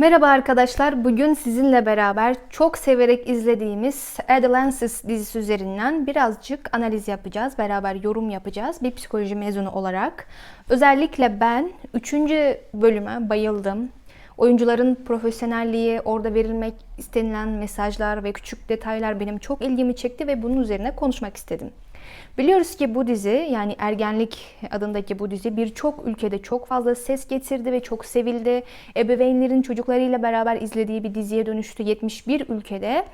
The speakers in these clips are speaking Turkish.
Merhaba arkadaşlar. Bugün sizinle beraber çok severek izlediğimiz Adolescence dizisi üzerinden birazcık analiz yapacağız. Beraber yorum yapacağız. Bir psikoloji mezunu olarak. Özellikle ben 3. bölüme bayıldım. Oyuncuların profesyonelliği, orada verilmek istenilen mesajlar ve küçük detaylar benim çok ilgimi çekti ve bunun üzerine konuşmak istedim. Biliyoruz ki bu dizi yani Ergenlik adındaki bu dizi birçok ülkede çok fazla ses getirdi ve çok sevildi. Ebeveynlerin çocuklarıyla beraber izlediği bir diziye dönüştü. 71 ülkede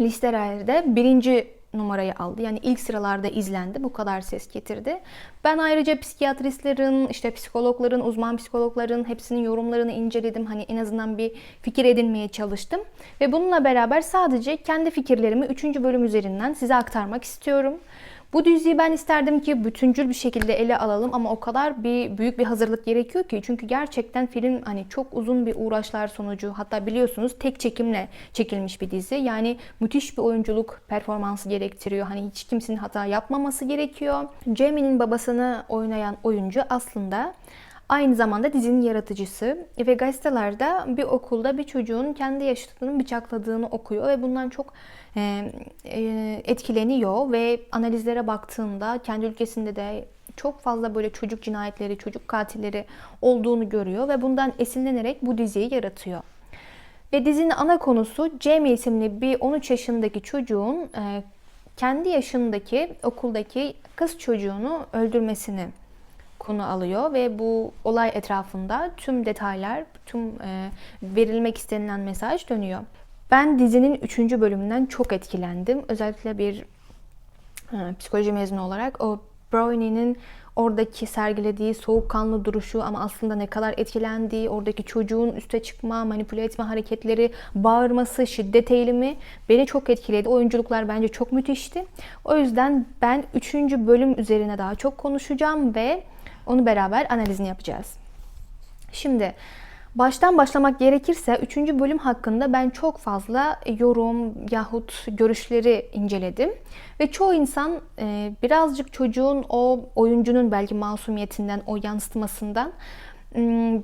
listelerde birinci numarayı aldı. Yani ilk sıralarda izlendi. Bu kadar ses getirdi. Ben ayrıca psikiyatristlerin, işte psikologların, uzman psikologların hepsinin yorumlarını inceledim. Hani en azından bir fikir edinmeye çalıştım. Ve bununla beraber sadece kendi fikirlerimi 3. bölüm üzerinden size aktarmak istiyorum. Bu diziyi ben isterdim ki bütüncül bir şekilde ele alalım ama o kadar bir büyük bir hazırlık gerekiyor ki çünkü gerçekten film hani çok uzun bir uğraşlar sonucu hatta biliyorsunuz tek çekimle çekilmiş bir dizi. Yani müthiş bir oyunculuk performansı gerektiriyor. Hani hiç kimsenin hata yapmaması gerekiyor. Jamie'nin babasını oynayan oyuncu aslında Aynı zamanda dizinin yaratıcısı ve gazetelerde bir okulda bir çocuğun kendi yaşadığını bıçakladığını okuyor ve bundan çok etkileniyor ve analizlere baktığında kendi ülkesinde de çok fazla böyle çocuk cinayetleri, çocuk katilleri olduğunu görüyor ve bundan esinlenerek bu diziyi yaratıyor. Ve dizinin ana konusu Jamie isimli bir 13 yaşındaki çocuğun kendi yaşındaki okuldaki kız çocuğunu öldürmesini konu alıyor ve bu olay etrafında tüm detaylar, tüm verilmek istenilen mesaj dönüyor. Ben dizinin 3. bölümünden çok etkilendim. Özellikle bir e, psikoloji mezunu olarak o Brownie'nin oradaki sergilediği soğukkanlı duruşu ama aslında ne kadar etkilendiği, oradaki çocuğun üste çıkma, manipüle etme hareketleri, bağırması, şiddet eğilimi beni çok etkiledi. Oyunculuklar bence çok müthişti. O yüzden ben 3. bölüm üzerine daha çok konuşacağım ve onu beraber analizini yapacağız. Şimdi baştan başlamak gerekirse 3. bölüm hakkında ben çok fazla yorum yahut görüşleri inceledim. Ve çoğu insan e, birazcık çocuğun o oyuncunun belki masumiyetinden, o yansıtmasından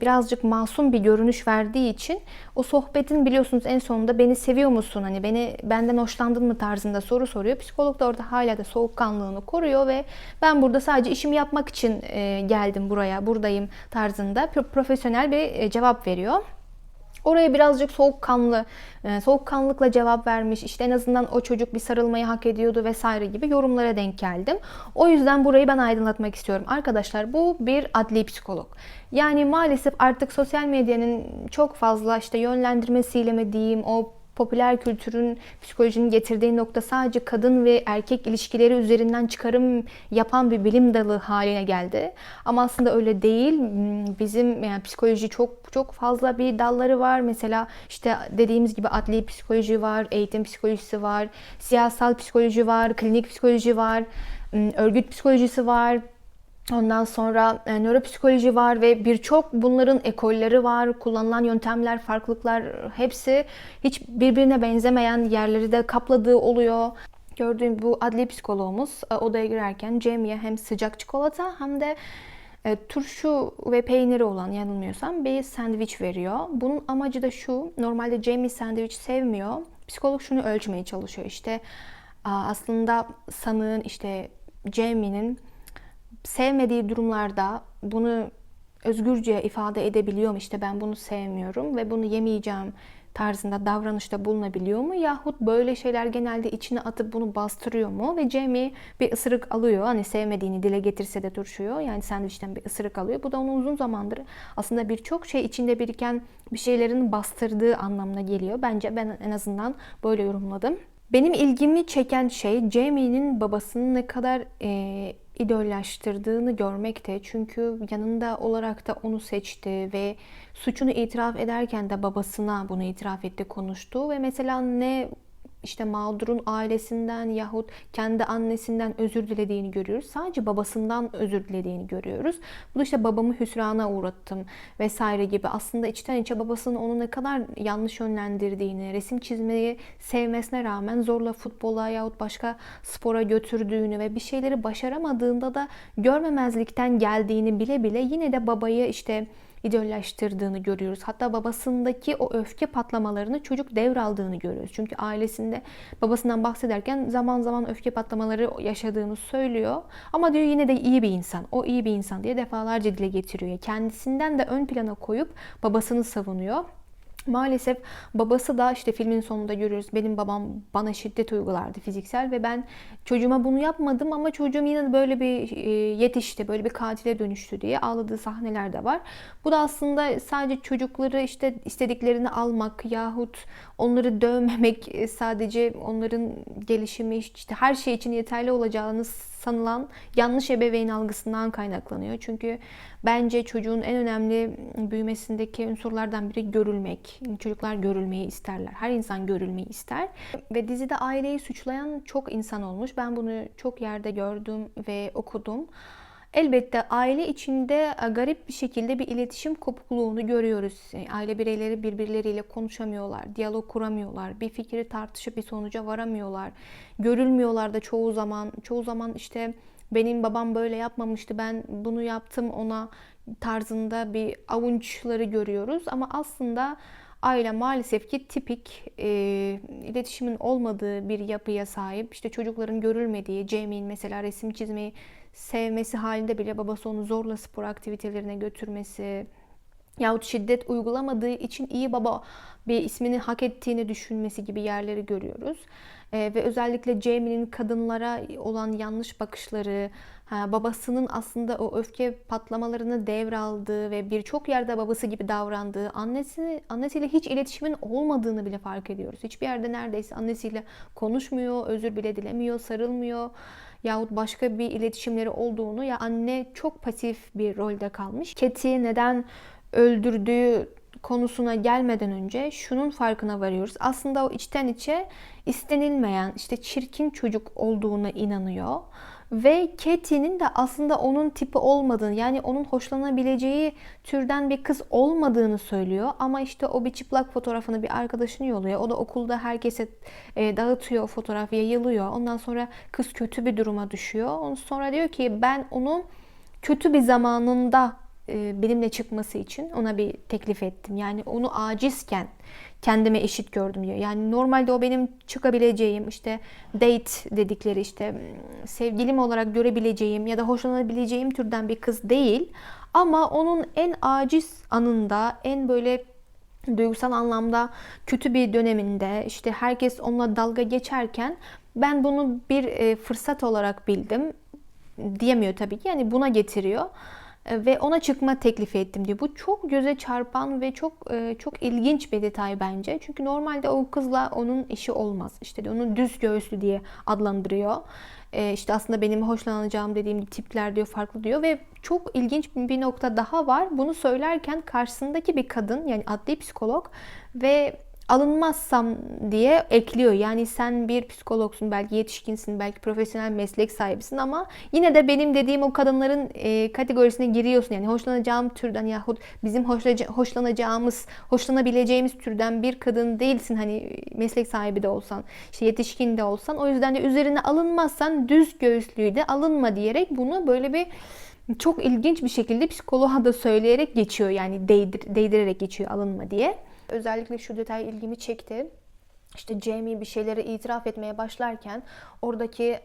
birazcık masum bir görünüş verdiği için o sohbetin biliyorsunuz en sonunda beni seviyor musun hani beni benden hoşlandın mı tarzında soru soruyor. Psikolog da orada hala da soğukkanlılığını koruyor ve ben burada sadece işimi yapmak için geldim buraya buradayım tarzında profesyonel bir cevap veriyor. Oraya birazcık soğukkanlı, e, soğukkanlılıkla cevap vermiş. İşte en azından o çocuk bir sarılmayı hak ediyordu vesaire gibi yorumlara denk geldim. O yüzden burayı ben aydınlatmak istiyorum. Arkadaşlar bu bir adli psikolog. Yani maalesef artık sosyal medyanın çok fazla işte yönlendirmesiyle mi diyeyim o popüler kültürün psikolojinin getirdiği nokta sadece kadın ve erkek ilişkileri üzerinden çıkarım yapan bir bilim dalı haline geldi. Ama aslında öyle değil. Bizim yani psikoloji çok çok fazla bir dalları var. Mesela işte dediğimiz gibi adli psikoloji var, eğitim psikolojisi var, siyasal psikoloji var, klinik psikoloji var, örgüt psikolojisi var, Ondan sonra e, nöropsikoloji var ve birçok bunların ekolleri var. Kullanılan yöntemler, farklılıklar hepsi hiç birbirine benzemeyen yerleri de kapladığı oluyor. Gördüğüm bu adli psikoloğumuz e, odaya girerken Jamie'ye hem sıcak çikolata hem de e, turşu ve peyniri olan yanılmıyorsam bir sandviç veriyor. Bunun amacı da şu. Normalde Jamie sandviç sevmiyor. Psikolog şunu ölçmeye çalışıyor. İşte aslında sanığın işte Jamie'nin sevmediği durumlarda bunu özgürce ifade edebiliyor mu? İşte ben bunu sevmiyorum ve bunu yemeyeceğim tarzında davranışta bulunabiliyor mu? Yahut böyle şeyler genelde içine atıp bunu bastırıyor mu? Ve Jamie bir ısırık alıyor. Hani sevmediğini dile getirse de turşuyor. Yani sandviçten bir ısırık alıyor. Bu da onun uzun zamandır aslında birçok şey içinde biriken bir şeylerin bastırdığı anlamına geliyor. Bence ben en azından böyle yorumladım. Benim ilgimi çeken şey Jamie'nin babasının ne kadar e, idollaştırdığını görmekte. Çünkü yanında olarak da onu seçti ve suçunu itiraf ederken de babasına bunu itiraf etti, konuştu ve mesela ne işte mağdurun ailesinden yahut kendi annesinden özür dilediğini görüyoruz. Sadece babasından özür dilediğini görüyoruz. Bu da işte babamı hüsrana uğrattım vesaire gibi. Aslında içten içe babasının onu ne kadar yanlış yönlendirdiğini, resim çizmeyi sevmesine rağmen zorla futbola yahut başka spora götürdüğünü ve bir şeyleri başaramadığında da görmemezlikten geldiğini bile bile yine de babayı işte idollaştırdığını görüyoruz. Hatta babasındaki o öfke patlamalarını çocuk devraldığını görüyoruz. Çünkü ailesinde babasından bahsederken zaman zaman öfke patlamaları yaşadığını söylüyor. Ama diyor yine de iyi bir insan. O iyi bir insan diye defalarca dile getiriyor. Kendisinden de ön plana koyup babasını savunuyor. Maalesef babası da işte filmin sonunda görüyoruz. Benim babam bana şiddet uygulardı fiziksel ve ben çocuğuma bunu yapmadım ama çocuğum yine böyle bir e, yetişti, böyle bir katile dönüştü diye ağladığı sahneler de var. Bu da aslında sadece çocukları işte istediklerini almak yahut onları dövmemek e, sadece onların gelişimi işte her şey için yeterli olacağını sanılan yanlış ebeveyn algısından kaynaklanıyor. Çünkü bence çocuğun en önemli büyümesindeki unsurlardan biri görülmek. Çocuklar görülmeyi isterler. Her insan görülmeyi ister. Ve dizide aileyi suçlayan çok insan olmuş. Ben bunu çok yerde gördüm ve okudum. Elbette aile içinde e, garip bir şekilde bir iletişim kopukluğunu görüyoruz. E, aile bireyleri birbirleriyle konuşamıyorlar, diyalog kuramıyorlar, bir fikri tartışıp bir sonuca varamıyorlar. Görülmüyorlar da çoğu zaman. Çoğu zaman işte benim babam böyle yapmamıştı, ben bunu yaptım ona tarzında bir avunçları görüyoruz. Ama aslında aile maalesef ki tipik e, iletişimin olmadığı bir yapıya sahip. İşte çocukların görülmediği, Jamie'in mesela resim çizmeyi sevmesi halinde bile babası onu zorla spor aktivitelerine götürmesi yahut şiddet uygulamadığı için iyi baba bir ismini hak ettiğini düşünmesi gibi yerleri görüyoruz. Ee, ve özellikle Jamie'nin kadınlara olan yanlış bakışları, ha, babasının aslında o öfke patlamalarını devraldığı ve birçok yerde babası gibi davrandığı, annesi annesiyle hiç iletişimin olmadığını bile fark ediyoruz. Hiçbir yerde neredeyse annesiyle konuşmuyor, özür bile dilemiyor, sarılmıyor yahut başka bir iletişimleri olduğunu ya anne çok pasif bir rolde kalmış. Keti neden öldürdüğü konusuna gelmeden önce şunun farkına varıyoruz. Aslında o içten içe istenilmeyen, işte çirkin çocuk olduğuna inanıyor. Ve Katie'nin de aslında onun tipi olmadığını yani onun hoşlanabileceği türden bir kız olmadığını söylüyor. Ama işte o bir çıplak fotoğrafını bir arkadaşını yolluyor. O da okulda herkese e, dağıtıyor fotoğraf yayılıyor. Ondan sonra kız kötü bir duruma düşüyor. Ondan sonra diyor ki ben onu kötü bir zamanında benimle çıkması için ona bir teklif ettim. Yani onu acizken kendime eşit gördüm diyor. Yani normalde o benim çıkabileceğim işte date dedikleri işte sevgilim olarak görebileceğim ya da hoşlanabileceğim türden bir kız değil. Ama onun en aciz anında, en böyle duygusal anlamda kötü bir döneminde işte herkes onunla dalga geçerken ben bunu bir e, fırsat olarak bildim diyemiyor tabii ki. Yani buna getiriyor ve ona çıkma teklifi ettim diyor. Bu çok göze çarpan ve çok e, çok ilginç bir detay bence. Çünkü normalde o kızla onun işi olmaz. İşte onu düz göğüslü diye adlandırıyor. E, işte aslında benim hoşlanacağım dediğim tipler diyor farklı diyor ve çok ilginç bir nokta daha var. Bunu söylerken karşısındaki bir kadın yani adli psikolog ve alınmazsam diye ekliyor. Yani sen bir psikologsun, belki yetişkinsin, belki profesyonel meslek sahibisin ama yine de benim dediğim o kadınların e, kategorisine giriyorsun. Yani hoşlanacağım türden yahut bizim hoşlanacağımız, hoşlanabileceğimiz türden bir kadın değilsin. Hani meslek sahibi de olsan, işte yetişkin de olsan. O yüzden de üzerine alınmazsan düz göğüslüyü de alınma diyerek bunu böyle bir çok ilginç bir şekilde psikoloğa da söyleyerek geçiyor. Yani değdir, değdirerek geçiyor alınma diye. Özellikle şu detay ilgimi çekti. İşte Jamie bir şeyleri itiraf etmeye başlarken oradaki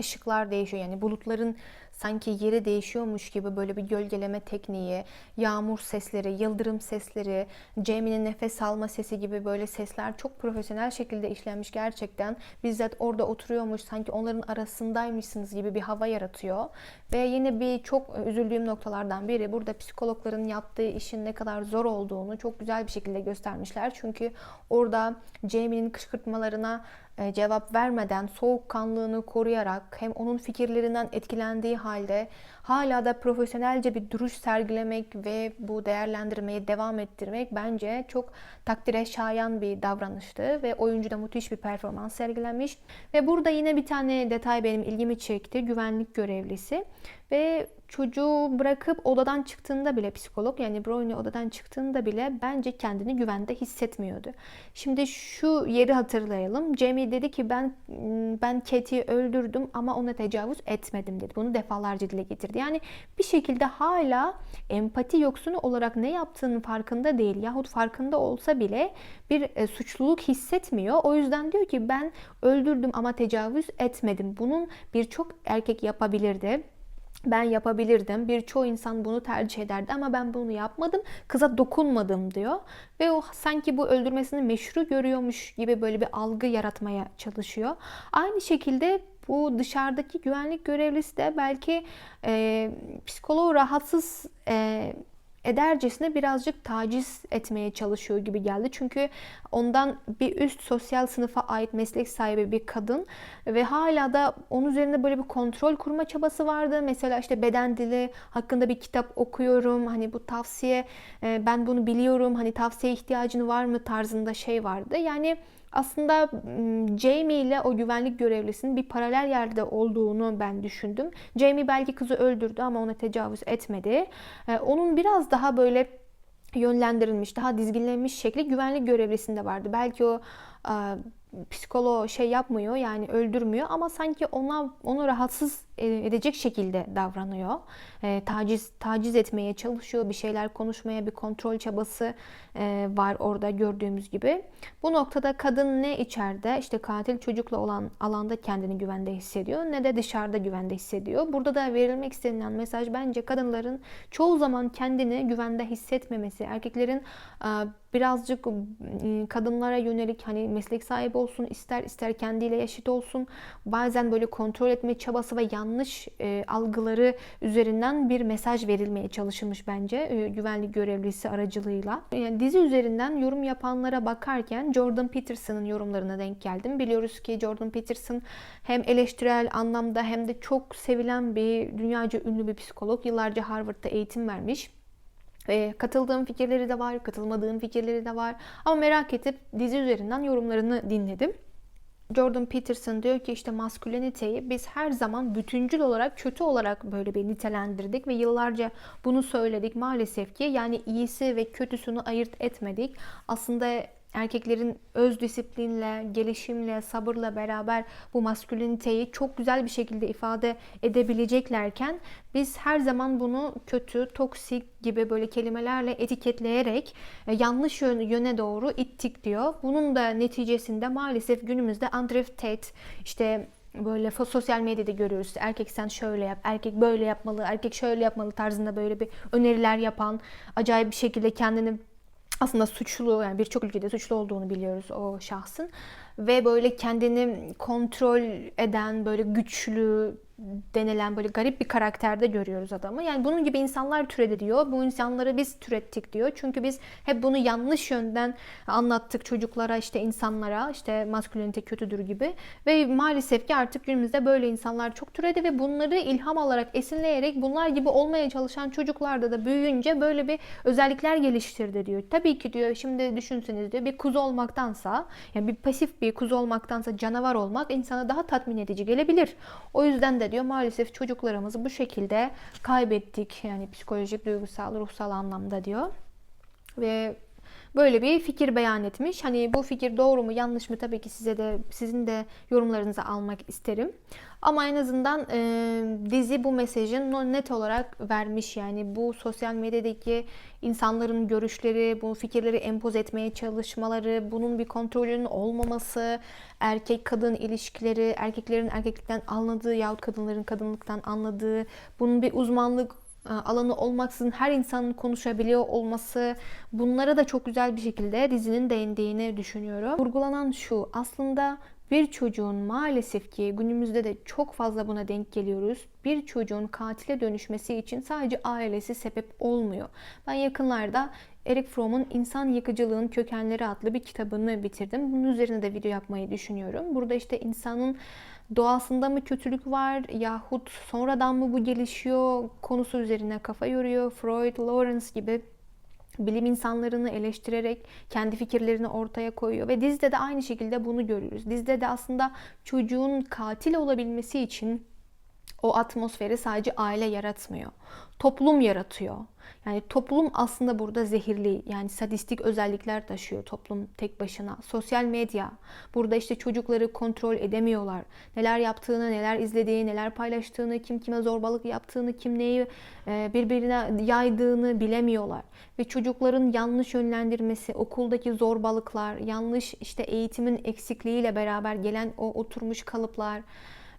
ışıklar değişiyor. Yani bulutların sanki yeri değişiyormuş gibi böyle bir gölgeleme tekniği, yağmur sesleri, yıldırım sesleri, Jamie'nin nefes alma sesi gibi böyle sesler çok profesyonel şekilde işlenmiş gerçekten. Bizzat orada oturuyormuş, sanki onların arasındaymışsınız gibi bir hava yaratıyor. Ve yine bir çok üzüldüğüm noktalardan biri burada psikologların yaptığı işin ne kadar zor olduğunu çok güzel bir şekilde göstermişler. Çünkü orada Jamie'nin kışkırtmalarına cevap vermeden soğukkanlılığını koruyarak hem onun fikirlerinden etkilendiği halde hala da profesyonelce bir duruş sergilemek ve bu değerlendirmeye devam ettirmek bence çok takdire şayan bir davranıştı ve oyuncu da müthiş bir performans sergilemiş. Ve burada yine bir tane detay benim ilgimi çekti. Güvenlik görevlisi ve çocuğu bırakıp odadan çıktığında bile psikolog yani Brownie odadan çıktığında bile bence kendini güvende hissetmiyordu. Şimdi şu yeri hatırlayalım. Jamie dedi ki ben ben Katie'yi öldürdüm ama ona tecavüz etmedim dedi. Bunu defalarca dile getirdi. Yani bir şekilde hala empati yoksunu olarak ne yaptığının farkında değil yahut farkında olsa bile bir e, suçluluk hissetmiyor. O yüzden diyor ki ben öldürdüm ama tecavüz etmedim. Bunun birçok erkek yapabilirdi ben yapabilirdim. Birçoğu insan bunu tercih ederdi ama ben bunu yapmadım. Kıza dokunmadım diyor. Ve o sanki bu öldürmesini meşru görüyormuş gibi böyle bir algı yaratmaya çalışıyor. Aynı şekilde bu dışarıdaki güvenlik görevlisi de belki e, psikoloğu rahatsız e, edercesine birazcık taciz etmeye çalışıyor gibi geldi. Çünkü ondan bir üst sosyal sınıfa ait meslek sahibi bir kadın ve hala da onun üzerinde böyle bir kontrol kurma çabası vardı. Mesela işte beden dili hakkında bir kitap okuyorum. Hani bu tavsiye e, ben bunu biliyorum. Hani tavsiye ihtiyacın var mı tarzında şey vardı. Yani aslında Jamie ile o güvenlik görevlisinin bir paralel yerde olduğunu ben düşündüm. Jamie belki kızı öldürdü ama ona tecavüz etmedi. Onun biraz daha böyle yönlendirilmiş, daha dizginlenmiş şekli güvenlik görevlisinde vardı. Belki o psikolo şey yapmıyor yani öldürmüyor ama sanki ona onu rahatsız edecek şekilde davranıyor. E, taciz taciz etmeye çalışıyor. Bir şeyler konuşmaya bir kontrol çabası e, var orada gördüğümüz gibi. Bu noktada kadın ne içeride işte katil çocukla olan alanda kendini güvende hissediyor ne de dışarıda güvende hissediyor. Burada da verilmek istenilen mesaj bence kadınların çoğu zaman kendini güvende hissetmemesi, erkeklerin e, birazcık kadınlara yönelik hani meslek sahibi olsun ister ister kendiyle yaşıt olsun bazen böyle kontrol etme çabası ve yanlış e, algıları üzerinden bir mesaj verilmeye çalışılmış bence e, güvenlik görevlisi aracılığıyla. Yani dizi üzerinden yorum yapanlara bakarken Jordan Peterson'ın yorumlarına denk geldim. Biliyoruz ki Jordan Peterson hem eleştirel anlamda hem de çok sevilen bir dünyaca ünlü bir psikolog. Yıllarca Harvard'da eğitim vermiş. E, katıldığım fikirleri de var, katılmadığım fikirleri de var. Ama merak edip dizi üzerinden yorumlarını dinledim. Jordan Peterson diyor ki işte masküleniteyi biz her zaman bütüncül olarak kötü olarak böyle bir nitelendirdik ve yıllarca bunu söyledik maalesef ki yani iyisi ve kötüsünü ayırt etmedik. Aslında erkeklerin öz disiplinle, gelişimle, sabırla beraber bu masküliniteyi çok güzel bir şekilde ifade edebileceklerken biz her zaman bunu kötü, toksik gibi böyle kelimelerle etiketleyerek e, yanlış yöne doğru ittik diyor. Bunun da neticesinde maalesef günümüzde Andrew Tate işte böyle sosyal medyada görüyoruz. Erkek sen şöyle yap, erkek böyle yapmalı, erkek şöyle yapmalı tarzında böyle bir öneriler yapan, acayip bir şekilde kendini aslında suçlu yani birçok ülkede suçlu olduğunu biliyoruz o şahsın ve böyle kendini kontrol eden böyle güçlü denilen böyle garip bir karakterde görüyoruz adamı. Yani bunun gibi insanlar türedi diyor. Bu insanları biz türettik diyor. Çünkü biz hep bunu yanlış yönden anlattık çocuklara işte insanlara işte maskülenite kötüdür gibi. Ve maalesef ki artık günümüzde böyle insanlar çok türedi ve bunları ilham alarak esinleyerek bunlar gibi olmaya çalışan çocuklarda da büyüyünce böyle bir özellikler geliştirdi diyor. Tabii ki diyor şimdi düşünseniz diyor bir kuzu olmaktansa yani bir pasif bir kuzu olmaktansa canavar olmak insana daha tatmin edici gelebilir. O yüzden de de diyor maalesef çocuklarımızı bu şekilde kaybettik. Yani psikolojik, duygusal, ruhsal anlamda diyor. Ve böyle bir fikir beyan etmiş. Hani bu fikir doğru mu yanlış mı tabii ki size de sizin de yorumlarınızı almak isterim. Ama en azından e, dizi bu mesajın net olarak vermiş. Yani bu sosyal medyadaki insanların görüşleri, bu fikirleri empoze etmeye çalışmaları, bunun bir kontrolünün olmaması, erkek kadın ilişkileri, erkeklerin erkeklikten anladığı yahut kadınların kadınlıktan anladığı, bunun bir uzmanlık alanı olmaksızın her insanın konuşabiliyor olması bunlara da çok güzel bir şekilde dizinin değindiğini düşünüyorum. Vurgulanan şu aslında bir çocuğun maalesef ki günümüzde de çok fazla buna denk geliyoruz. Bir çocuğun katile dönüşmesi için sadece ailesi sebep olmuyor. Ben yakınlarda Eric Fromm'un İnsan Yıkıcılığın Kökenleri adlı bir kitabını bitirdim. Bunun üzerine de video yapmayı düşünüyorum. Burada işte insanın doğasında mı kötülük var yahut sonradan mı bu gelişiyor konusu üzerine kafa yoruyor. Freud, Lawrence gibi bilim insanlarını eleştirerek kendi fikirlerini ortaya koyuyor ve dizide de aynı şekilde bunu görüyoruz. Dizide de aslında çocuğun katil olabilmesi için o atmosferi sadece aile yaratmıyor. Toplum yaratıyor. Yani toplum aslında burada zehirli yani sadistik özellikler taşıyor toplum tek başına. Sosyal medya burada işte çocukları kontrol edemiyorlar. Neler yaptığını, neler izlediğini, neler paylaştığını, kim kime zorbalık yaptığını, kim neyi e, birbirine yaydığını bilemiyorlar. Ve çocukların yanlış yönlendirmesi, okuldaki zorbalıklar, yanlış işte eğitimin eksikliğiyle beraber gelen o oturmuş kalıplar,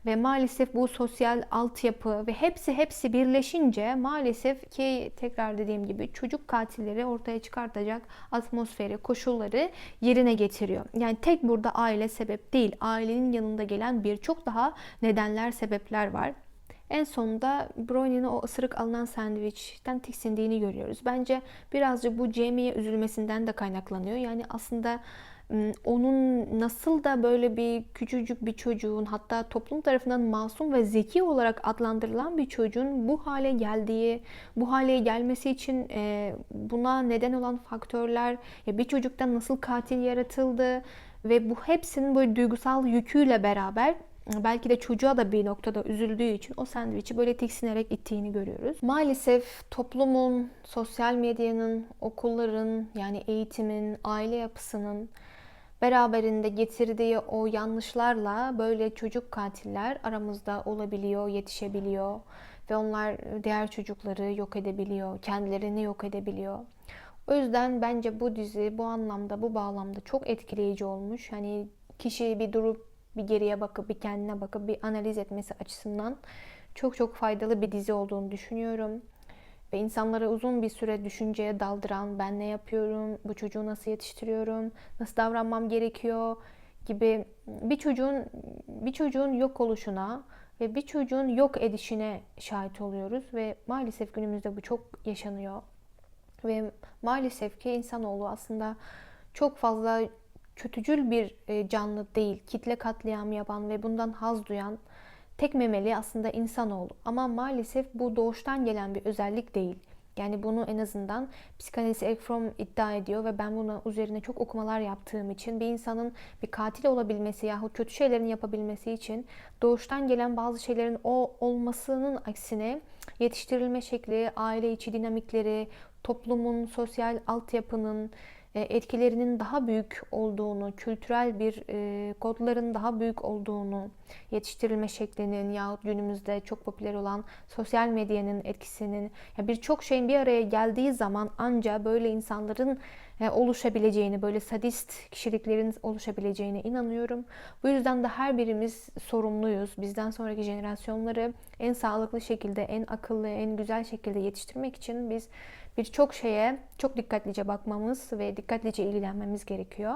ve maalesef bu sosyal altyapı ve hepsi hepsi birleşince maalesef ki tekrar dediğim gibi çocuk katilleri ortaya çıkartacak atmosferi, koşulları yerine getiriyor. Yani tek burada aile sebep değil. Ailenin yanında gelen birçok daha nedenler, sebepler var. En sonunda Brownie'nin o ısırık alınan sandviçten tiksindiğini görüyoruz. Bence birazcık bu Jamie'ye üzülmesinden de kaynaklanıyor. Yani aslında onun nasıl da böyle bir küçücük bir çocuğun hatta toplum tarafından masum ve zeki olarak adlandırılan bir çocuğun bu hale geldiği, bu hale gelmesi için buna neden olan faktörler, bir çocuktan nasıl katil yaratıldı ve bu hepsinin böyle duygusal yüküyle beraber belki de çocuğa da bir noktada üzüldüğü için o sandviçi böyle tiksinerek ittiğini görüyoruz. Maalesef toplumun, sosyal medyanın, okulların yani eğitimin, aile yapısının beraberinde getirdiği o yanlışlarla böyle çocuk katiller aramızda olabiliyor, yetişebiliyor ve onlar diğer çocukları yok edebiliyor, kendilerini yok edebiliyor. O yüzden bence bu dizi bu anlamda, bu bağlamda çok etkileyici olmuş. Hani kişi bir durup bir geriye bakıp bir kendine bakıp bir analiz etmesi açısından çok çok faydalı bir dizi olduğunu düşünüyorum ve insanları uzun bir süre düşünceye daldıran ben ne yapıyorum, bu çocuğu nasıl yetiştiriyorum, nasıl davranmam gerekiyor gibi bir çocuğun bir çocuğun yok oluşuna ve bir çocuğun yok edişine şahit oluyoruz ve maalesef günümüzde bu çok yaşanıyor. Ve maalesef ki insanoğlu aslında çok fazla kötücül bir e, canlı değil. Kitle katliamı yapan ve bundan haz duyan tek memeli aslında insanoğlu. Ama maalesef bu doğuştan gelen bir özellik değil. Yani bunu en azından psikanalist Eric Fromm iddia ediyor ve ben buna üzerine çok okumalar yaptığım için bir insanın bir katil olabilmesi yahut kötü şeylerin yapabilmesi için doğuştan gelen bazı şeylerin o olmasının aksine yetiştirilme şekli, aile içi dinamikleri, toplumun, sosyal altyapının, etkilerinin daha büyük olduğunu, kültürel bir e, kodların daha büyük olduğunu, yetiştirilme şeklinin yahut günümüzde çok popüler olan sosyal medyanın etkisinin birçok şeyin bir araya geldiği zaman anca böyle insanların e, oluşabileceğini, böyle sadist kişiliklerin oluşabileceğine inanıyorum. Bu yüzden de her birimiz sorumluyuz. Bizden sonraki jenerasyonları en sağlıklı şekilde, en akıllı, en güzel şekilde yetiştirmek için biz birçok şeye çok dikkatlice bakmamız ve dikkatlice ilgilenmemiz gerekiyor.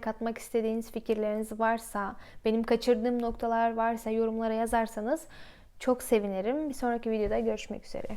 Katmak istediğiniz fikirleriniz varsa, benim kaçırdığım noktalar varsa yorumlara yazarsanız çok sevinirim. Bir sonraki videoda görüşmek üzere.